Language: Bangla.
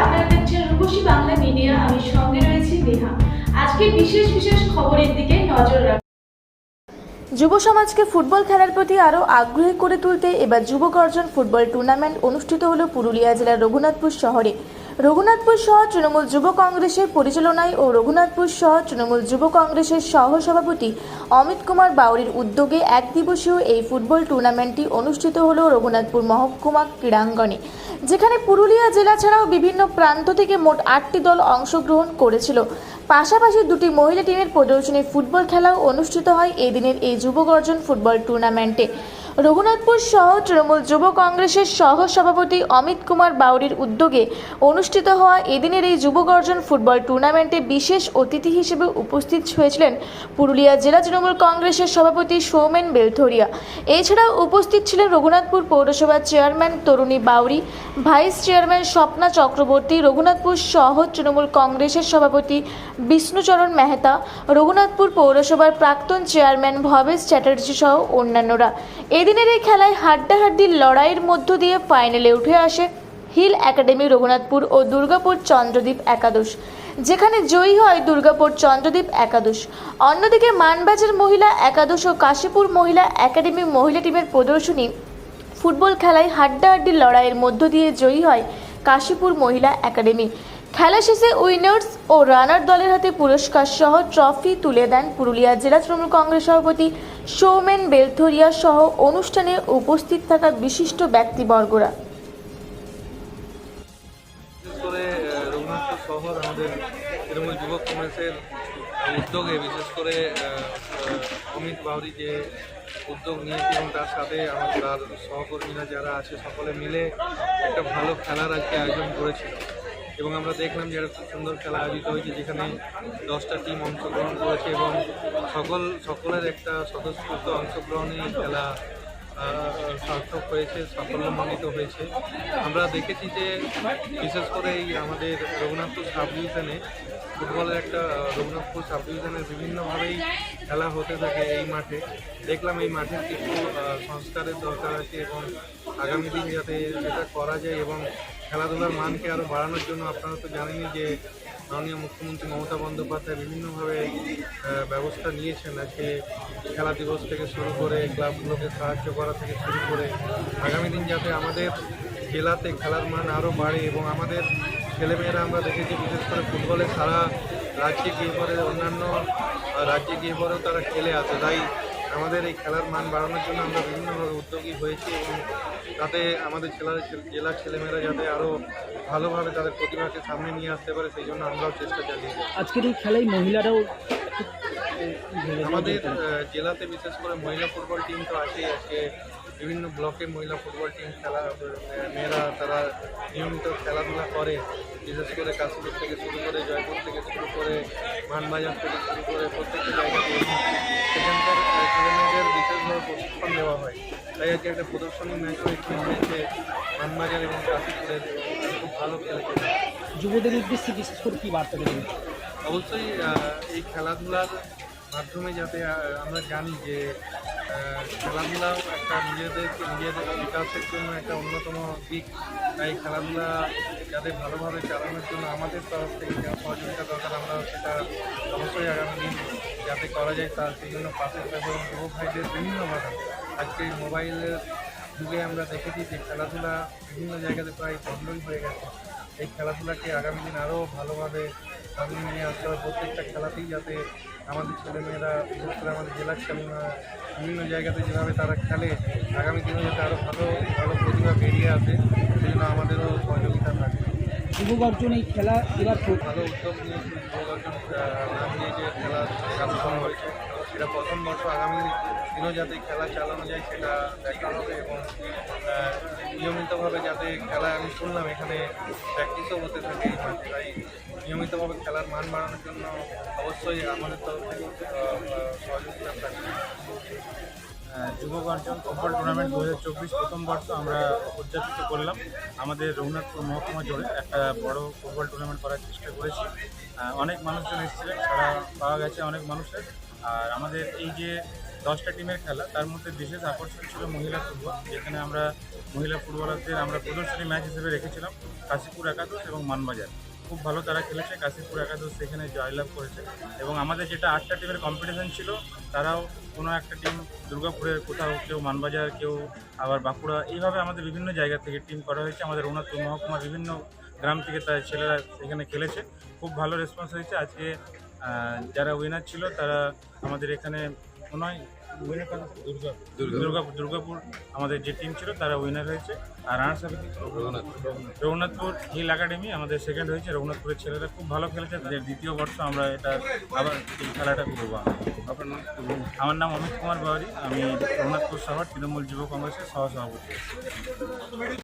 আপনারা দেখছেন রূপসী বাংলা মিডিয়া, আমি সঙ্গে রয়েছি আজকে বিশেষ বিশেষ খবরের দিকে নজর যুব সমাজকে ফুটবল খেলার প্রতি আরও আগ্রহী করে তুলতে এবার যুবক অর্জন ফুটবল টুর্নামেন্ট অনুষ্ঠিত হলো পুরুলিয়া জেলার রঘুনাথপুর শহরে। রঘুনাথপুর শহর তৃণমূল যুব কংগ্রেসের পরিচালনায় ও রঘুনাথপুর শহর তৃণমূল যুব কংগ্রেসের সহ সভাপতি অমিত কুমার বাউরির উদ্যোগে এক দিবসীয় এই ফুটবল টুর্নামেন্টটি অনুষ্ঠিত হল রঘুনাথপুর মহকুমা ক্রীড়াঙ্গনে, যেখানে পুরুলিয়া জেলা ছাড়াও বিভিন্ন প্রান্ত থেকে মোট আটটি দল অংশগ্রহণ করেছিল। পাশাপাশি দুটি মহিলা টিমের প্রদর্শনী ফুটবল খেলাও অনুষ্ঠিত হয় এই দিনের এই যুব গর্জন ফুটবল টুর্নামেন্টে। রঘুনাথপুর সহ তৃণমূল যুব কংগ্রেসের সহ সভাপতি অমিত কুমার বাউরির উদ্যোগে অনুষ্ঠিত হওয়া এদিনের এই যুব গর্জন ফুটবল টুর্নামেন্টে বিশেষ অতিথি হিসেবে উপস্থিত হয়েছিলেন পুরুলিয়া জেলা তৃণমূল কংগ্রেসের সভাপতি সৌমেন বেলথরিয়া। এছাড়াও উপস্থিত ছিলেন রঘুনাথপুর পৌরসভার chairman Taruni Bauri vice chairman Swapna Chakraborty, Raghunathpur শহর তৃণমূল কংগ্রেসের সভাপতি বিষ্ণুচরণ মেহতা, রঘুনাথপুর পৌরসভার প্রাক্তন চেয়ারম্যান ভবেশ চ্যাটার্জি সহ অন্যান্যরা। এদিনের এই খেলায় হাড্ডাহাড্ডির লড়াইয়ের মধ্য দিয়ে ফাইনালে উঠে আসে হিল একাডেমি রঘুনাথপুর ও দুর্গাপুর চন্দ্রদ্বীপ একাদশ। যেখানে জয়ী হয় দুর্গাপুর চন্দ্রদ্বীপ একাদশ। অন্যদিকে মানবাজার মহিলা একাদশ ও কাশীপুর মহিলা একাডেমি মহিলা টিমের প্রদর্শনী ফুটবল খেলায় হাড্ডাহাড্ডি লড়াইয়ের মধ্য দিয়ে জয়ী হয় কাশীপুর মহিলা একাডেমি। খেলা শেষে উইনার্স ও রানার দলের হাতে পুরস্কার সহ ট্রফি তুলে দেন পুরুলিয়া জেলা তৃণমূল কংগ্রেস সভাপতি সৌমেন বেলথরিয়া সহ অনুষ্ঠানে উপস্থিত থাকা বিশিষ্ট ব্যক্তিবর্গরা। উদ্যোগে, বিশেষ করে অমিত বাউরি যে উদ্যোগ নিয়েছে এবং তার সাথে আমার তার সহকর্মীরা যারা আছে, সকলে মিলে একটা ভালো খেলার আজকে আয়োজন করেছিল। এবং আমরা দেখলাম যে খুব সুন্দর খেলা আয়োজিত হয়েছে যেখানে দশটা টিম অংশগ্রহণ করেছে এবং সকল, সকলের একটা স্বতঃস্ফূর্ত অংশগ্রহণে এই খেলা সার্থক হয়েছে, সাফল্যমণ্ডিত হয়েছে। আমরা দেখেছি যে বিশেষ করে এই আমাদের রঘুনাথপুর সাব ফুটবলের একটা রঘুনাথপুর সাব ডিভিশনের বিভিন্নভাবেই খেলা হতে থাকে এই মাঠে। দেখলাম এই মাঠের কিছু সংস্কারের দরকার আছে এবং আগামী দিন যাতে সেটা করা যায় এবং খেলাধুলার মানকে আরও বাড়ানোর জন্য আপনারা তো জানেনই যে মাননীয় মুখ্যমন্ত্রী মমতা বন্দ্যোপাধ্যায় বিভিন্নভাবে ব্যবস্থা নিয়েছেন। আজকে খেলা দিবস থেকে শুরু করে ক্লাবগুলোকে সাহায্য করা থেকে শুরু করে আগামী দিন যাতে আমাদের জেলাতে খেলার মান আরও বাড়ে এবং আমাদের ছেলেমেয়েরা আমরা দেখেছি বিশেষ করে ফুটবলে সারা রাজ্যে গিয়ে পরে অন্যান্য রাজ্যে গিয়ে পরেও তারা খেলে আসে তাই আমাদের এই খেলার মান বাড়ানোর জন্য আমরা বিভিন্নভাবে উদ্যোগী হয়েছি এবং তাতে আমাদের জেলার জেলার ছেলেমেয়েরা যাতে আরও ভালোভাবে তাদের প্রতিভাকে সামনে নিয়ে আসতে পারে সেই জন্য আমরাও চেষ্টা চালিয়ে যাচ্ছি। আজকের এই খেলায় মহিলারাও আমাদের জেলাতে বিশেষ করে মহিলা ফুটবল টিম তো আছেই আজকে। বিভিন্ন ব্লকে মহিলা ফুটবল টিম খেলা মেয়েরা তারা নিয়মিত খেলাধুলা করে বিশেষ করে কাশীপুর থেকে শুরু করে জয়পুর থেকে শুরু করে মানবাজার থেকে শুরু করে প্রত্যেকটা জায়গাতে সেখানকার ছেলেমেয়েদের বিশেষভাবে প্রশিক্ষণ দেওয়া হয়। তাই আজকে একটা প্রদর্শনী ম্যাচও এখানে হয়েছে। মানবাজার এবং কাশীপুরের খুব ভালো খেলেছে যুবদের উদ্দেশ্যে বিশেষ করে কি বার্তা দেবেন? অবশ্যই এই খেলাধুলার মাধ্যমে যাতে আমরা জানি যে খেলাধুলাও একটা নিজেদেরকে নিজেদের বিকাশের জন্য একটা অন্যতম দিক। তাই খেলাধুলা যাতে ভালোভাবে চালানোর জন্য আমাদের তরফ থেকে যা সহযোগিতা দরকার, আমরা সেটা অবশ্যই আগামী দিন যাতে করা যায় তার সেই জন্য পাশে থাকব এবং যুবক ভাইদের বিভিন্নভাবে আজকে মোবাইলের যুগে আমরা দেখেছি যে খেলাধুলা বিভিন্ন জায়গাতে প্রায় বন্ধই হয়ে গেছে। এই খেলাধুলাকে আগামী দিন আরও ভালোভাবে সামনে নিয়ে আসতে হবে প্রত্যেকটা খেলাতেই যাতে আমাদের ছেলেমেয়েরা বিশেষ করে আমাদের জেলার ছেলেমেয়েরা বিভিন্ন জায়গাতে যেভাবে তারা খেলে আগামী দিনে যাতে আরও ভালো ভালো প্রতিভা বেরিয়ে আসে সেই জন্য আমাদেরও সহযোগিতা থাকে যুব অর্জন এই খেলা এবার খুব ভালো উদ্যোগ নিয়েছে যুবকজন নাম নিয়ে যে খেলা চালু হয়েছে সেটা প্রথম বর্ষ আগামী দিনও যাতে খেলা চালানো যায় সেটা দেখা হবে এবং নিয়মিতভাবে যাতে খেলা আমি শুনলাম এখানে প্র্যাকটিসও হতে থাকে এই মাঠে তাই নিয়মিতভাবে খেলার মান বাড়ানোর জন্য অবশ্যই আমাদের তরফ থেকে সহযোগিতা থাকবে। আহ, যুব অর্জন ফুটবল টুর্নামেন্ট দু হাজার চব্বিশ প্রথম বর্ষ আমরা উদযাপিত করলাম। আমাদের রঘুনাথপুর মহকুমা জুড়ে একটা বড় ফুটবল টুর্নামেন্ট করার চেষ্টা করেছি। অনেক মানুষজন এসেছিলেন সারা পাওয়া গেছে অনেক মানুষের। আর আমাদের এই যে দশটা টিমের খেলা। তার মধ্যে বিশেষ আকর্ষণ ছিল মহিলা ফুটবল, যেখানে আমরা মহিলা ফুটবলারদের আমরা প্রদর্শনী ম্যাচ হিসেবে রেখেছিলাম, কাশীপুর একাদশ এবং মানবাজার। খুব ভালো তারা খেলেছে, কাশীপুর একাদশ সেখানে জয়লাভ করেছে। এবং আমাদের যেটা আটটা টিমের কম্পিটিশন ছিল, তারাও কোনো একটা টিম দুর্গাপুরের কোথাও, কেউ মানবাজার, কেউ আবার বাঁকুড়া, এইভাবে আমাদের বিভিন্ন জায়গা থেকে টিম করা হয়েছে। আমাদের রঘুনাথপুর মহকুমার বিভিন্ন গ্রাম থেকে তার ছেলেরা এখানে খেলেছে। খুব ভালো রেসপন্স হয়েছে। আজকে যারা উইনার ছিল, তারা আমাদের এখানে দুর্গাপুর দুর্গাপুর আমাদের যে টিম ছিল তারা উইনার হয়েছে। আর runners up Raghunathpur. Hill academy আমাদের সেকেন্ড হয়েছে। রঘুনাথপুরের ছেলেরা খুব ভালো খেলেছে। তাদের দ্বিতীয় বর্ষ আমরা এটা আবার এই খেলাটা করব। আমার নাম অমিত কুমার বাউরি। আমি রঘুনাথপুর শহর তৃণমূল যুব কংগ্রেসের সহসভাপতি।